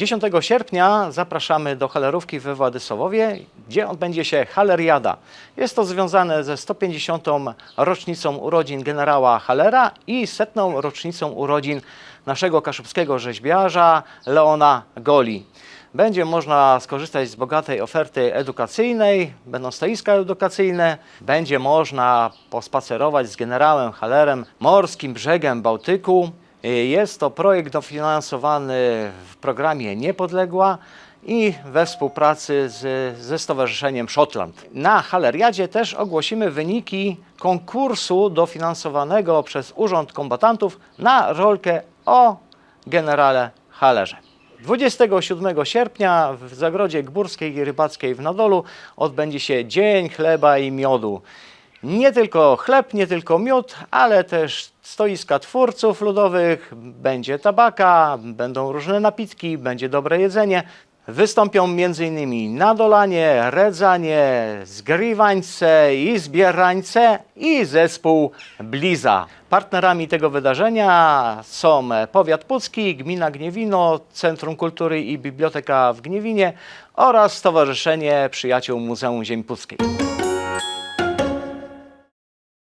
10 sierpnia zapraszamy do Halerówki we Władysławowie, gdzie odbędzie się Haleriada. Jest to związane ze 150. rocznicą urodzin generała Halera i setną rocznicą urodzin naszego kaszubskiego rzeźbiarza Leona Goli. Będzie można skorzystać z bogatej oferty edukacyjnej, będą stoiska edukacyjne, będzie można pospacerować z generałem Halerem morskim brzegiem Bałtyku. Jest to projekt dofinansowany w programie Niepodległa i we współpracy z, ze Stowarzyszeniem Szotland. Na Haleriadzie też ogłosimy wyniki konkursu dofinansowanego przez Urząd Kombatantów na rolkę o generale Halerze. 27 sierpnia w Zagrodzie Górskiej i Rybackiej w Nadolu odbędzie się Dzień Chleba i Miodu. Nie tylko chleb, nie tylko miód, ale też stoiska twórców ludowych, będzie tabaka, będą różne napitki, będzie dobre jedzenie. Wystąpią m.in. Nadolanie, Redzanie, Zgrywańce i Zbierańce i zespół Bliza. Partnerami tego wydarzenia są Powiat Pucki, Gmina Gniewino, Centrum Kultury i Biblioteka w Gniewinie oraz Stowarzyszenie Przyjaciół Muzeum Ziemi Puckiej.